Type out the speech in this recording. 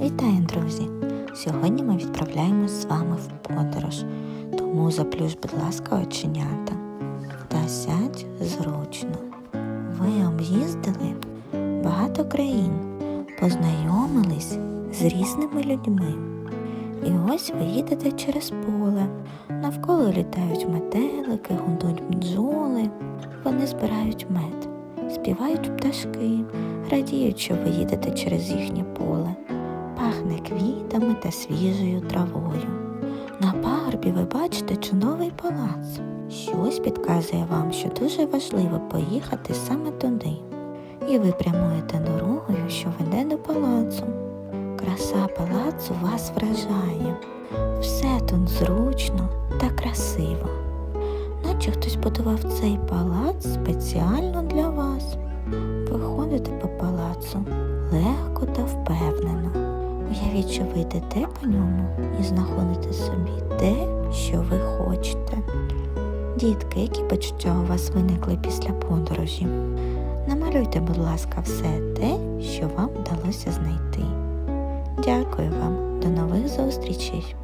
Вітаю, друзі! Сьогодні ми відправляємось з вами в подорож, тому заплюш, будь ласка, оченята та сядь зручно. Ви об'їздили багато країн, познайомились з різними людьми. І ось ви їдете через поле. Навколо літають метелики, гудуть бджоли, вони збирають мед, співають пташки, радіють, що ви їдете через їхнє поле. Квітами та свіжою травою. На пагорбі ви бачите чудовий палац. Щось підказує вам, що дуже важливо поїхати саме туди. І ви прямуєте дорогою, що веде до палацу. Краса палацу вас вражає. Все тут зручно та красиво. Наче хтось будував цей палац спеціально для вас. Ви ходите по палацу легко. Уявіть, що ви по ньому і знаходите собі те, що ви хочете. Дітки, які почуття у вас виникли після подорожі? Намалюйте, будь ласка, все те, що вам вдалося знайти. Дякую вам, до нових зустрічей!